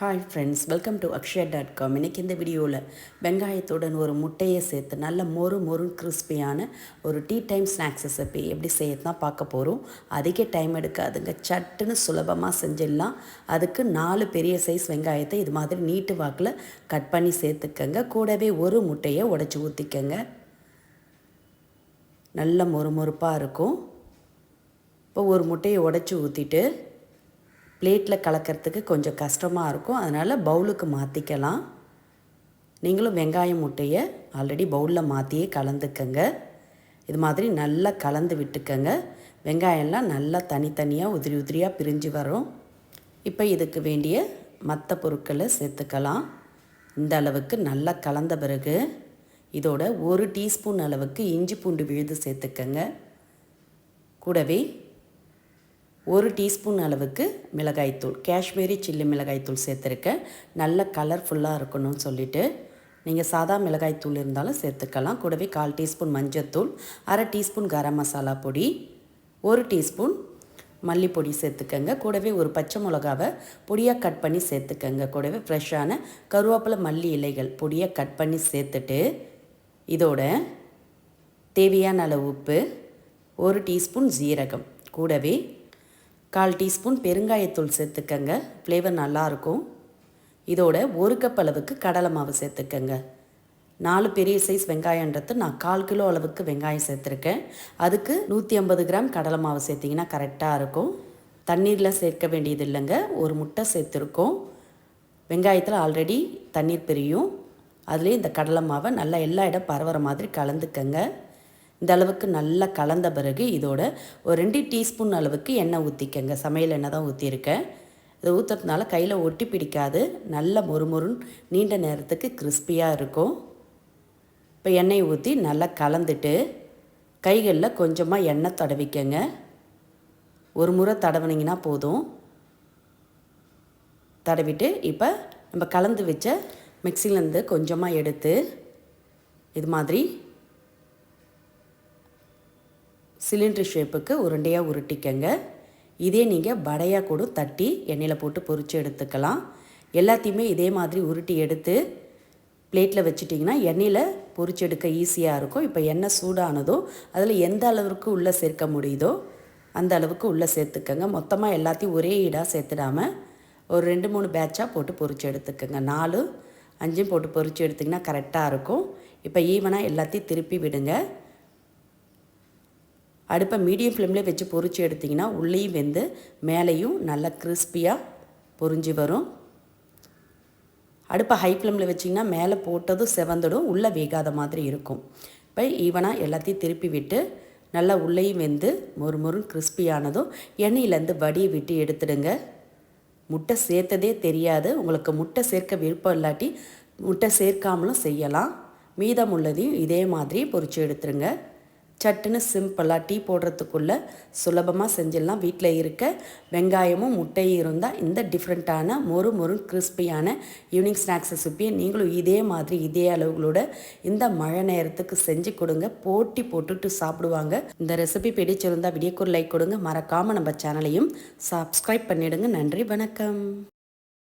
Hi friends welcome to Akshaya dot com இன்றைக்கி இந்த வீடியோவில் வெங்காயத்துடன் ஒரு முட்டையை சேர்த்து நல்ல மொறு மொறு கிறிஸ்பியான ஒரு டீ டைம் ஸ்நாக்ஸ் ரெசிபி எப்படி செய்ய பார்க்க போகிறோம் அதிக டைம் எடுக்காதுங்க. சட்டுன்னு சுலபமாக செஞ்சிடலாம். அதுக்கு நாலு பெரிய சைஸ் வெங்காயத்தை இது மாதிரி நீட்டு வாக்கில் கட் பண்ணி சேர்த்துக்கங்க. கூடவே ஒரு முட்டையை உடச்சி ஊற்றிக்கங்க நல்ல மொறு மொறுப்பாக இருக்கும். இப்போ ஒரு முட்டையை உடச்சி ஊற்றிட்டு பிளேட்டில் கலக்கிறதுக்கு கொஞ்சம் கஷ்டமாக இருக்கும். அதனால் பவுலுக்கு மாற்றிக்கலாம் நீங்களும் வெங்காயம் முட்டையை ஆல்ரெடி பவுலில் மாற்றியே கலந்துக்கங்க. இது மாதிரி நல்லா கலந்து விட்டுக்கங்க. வெங்காயம்லாம் நல்லா தனித்தனியாக உதிரி உதிரியாக பிரிஞ்சு வரும். இப்போ இதுக்கு வேண்டிய மற்ற பொருட்களை சேர்த்துக்கலாம். இந்த அளவுக்கு நல்லா கலந்த பிறகு இதோட ஒரு டீஸ்பூன் அளவுக்கு இஞ்சி பூண்டு விழுது சேர்த்துக்கங்க. கூடவே ஒரு டீஸ்பூன் அளவுக்கு மிளகாய்த்தூள் காஷ்மீரி சில்லி மிளகாய்த்தூள் சேர்த்துருக்கேன். நல்ல கலர்ஃபுல்லாக இருக்கணும்னு சொல்லிவிட்டு நீங்கள் சாதா மிளகாய்த்தூள் இருந்தாலும் சேர்த்துக்கலாம். கூடவே கால் டீஸ்பூன் மஞ்சத்தூள் அரை டீஸ்பூன் கரம் மசாலா பொடி ஒரு டீஸ்பூன் மல்லிப்பொடி சேர்த்துக்கங்க. கூடவே ஒரு பச்சை மிளகாவை பொடியாக கட் பண்ணி சேர்த்துக்கங்க. கூடவே ஃப்ரெஷ்ஷான கருவேப்பிலை மல்லி இலைகள் பொடியாக கட் பண்ணி சேர்த்துட்டு இதோட தேவையான அளவு உப்பு ஒரு டீஸ்பூன் ஜீரகம் கூடவே கால் டீஸ்பூன் பெருங்காயத்தூள் சேர்த்துக்கங்க. ஃப்ளேவர் நல்லாயிருக்கும் இதோட ஒரு கப் அளவுக்கு கடலை மாவு சேர்த்துக்கங்க. நாலு பெரிய சைஸ் வெங்காயன்றது நான் கால் கிலோ அளவுக்கு வெங்காயம் சேர்த்துருக்கேன். அதுக்கு நூற்றி ஐம்பது கிராம் கடலை மாவு சேர்த்திங்கன்னா கரெக்டாக இருக்கும். தண்ணீரில் சேர்க்க வேண்டியது இல்லைங்க. ஒரு முட்டை சேர்த்துருக்கோம். வெங்காயத்தில் ஆல்ரெடி தண்ணீர் பிரியும். அதுலேயும் இந்த கடலை மாவை நல்லா எல்லா இடம் பரவுற மாதிரி கலந்துக்கங்க. இந்த அளவுக்கு நல்லா கலந்த பிறகு இதோட ஒரு ரெண்டு டீஸ்பூன் அளவுக்கு எண்ணெய் ஊற்றிக்கங்க சமையல் எண்ணெய் தான் ஊற்றிருக்கேன் இதை ஊற்றுறதுனால கையில் ஒட்டி பிடிக்காது. நல்ல மொறுமொறுன்னு நீண்ட நேரத்துக்கு கிறிஸ்பியாக இருக்கும். இப்போ எண்ணெய் ஊற்றி நல்லா கலந்துட்டு கைகளில் கொஞ்சமாக எண்ணெய் தடவிக்கங்க. ஒரு முறை தடவினீங்கன்னா போதும். தடவிட்டு இப்போ நம்ம கலந்து வச்ச மிக்சிலேருந்து கொஞ்சமாக எடுத்து இது மாதிரி சிலிண்ட்ரு ஷேப்புக்கு உருண்டையாக உருட்டிக்கங்க. இதே நீங்கள் வடையாக கூட தட்டி எண்ணெயில் போட்டு பொறிச்சு எடுத்துக்கலாம். எல்லாத்தையுமே இதே மாதிரி உருட்டி எடுத்து பிளேட்டில் வச்சுட்டிங்கன்னா எண்ணெயில் பொறிச்சு எடுக்க ஈஸியாக இருக்கும். இப்போ எண்ணெய் சூடானதோ அதில் எந்த அளவுக்கு உள்ளே சேர்க்க முடியுதோ அந்த அளவுக்கு உள்ளே சேர்த்துக்கோங்க. மொத்தமாக எல்லாத்தையும் ஒரே ஈடாக சேர்த்துடாமல் ஒரு ரெண்டு மூணு பேட்சாக போட்டு பொறிச்சு எடுத்துக்கோங்க. நாலு அஞ்சும் போட்டு பொறிச்சு எடுத்திங்கன்னா கரெக்டாக இருக்கும். இப்போ ஈவனாக எல்லாத்தையும் திருப்பி விடுங்க. அடுப்பை மீடியம் ஃப்ளேமில் வச்சு பொறிச்சு எடுத்திங்கன்னா உள்ளேயும் வெந்து மேலேயும் நல்லா கிறிஸ்பியாக பொறிஞ்சு வரும். அடுப்பை ஹை ஃப்ளேமில் வச்சிங்கன்னா மேலே போட்டதும் செவந்துடும் உள்ளே வேகாத மாதிரி இருக்கும். இப்போ ஈவனாக எல்லாத்தையும் திருப்பி விட்டு நல்லா உள்ளேயும் வெந்து மொறு கிறிஸ்பியானதும் எண்ணெயிலேருந்து வடியை விட்டு எடுத்துடுங்க. முட்டை சேர்த்ததே தெரியாது. உங்களுக்கு முட்டை சேர்க்க விருப்பம் இல்லாட்டி முட்டை சேர்க்காமலும் செய்யலாம். மீதம் உள்ளதையும் இதே மாதிரி பொறிச்சு எடுத்துருங்க சட்டுன்னு சிம்பிளாக டீ போடுறதுக்குள்ளே சுலபமாக செஞ்சிடலாம். வீட்டில் இருக்க வெங்காயமும் முட்டையும் இருந்தால் இந்த டிஃப்ரெண்ட்டான மொறு மொறு கிறிஸ்பியான ஈவினிங் ஸ்நாக்ஸ் ரெசிப்பியை நீங்களும் இதே மாதிரி இதே அளவுகளோட இந்த மழை நேரத்துக்கு செஞ்சு கொடுங்க. போட்டி போட்டுட்டு சாப்பிடுவாங்க. இந்த ரெசிபி பிடிச்சிருந்தால் வீடியோக்கு லைக் கொடுங்க. மறக்காமல் நம்ம சேனலையும் சப்ஸ்கிரைப் பண்ணிவிடுங்க நன்றி வணக்கம்.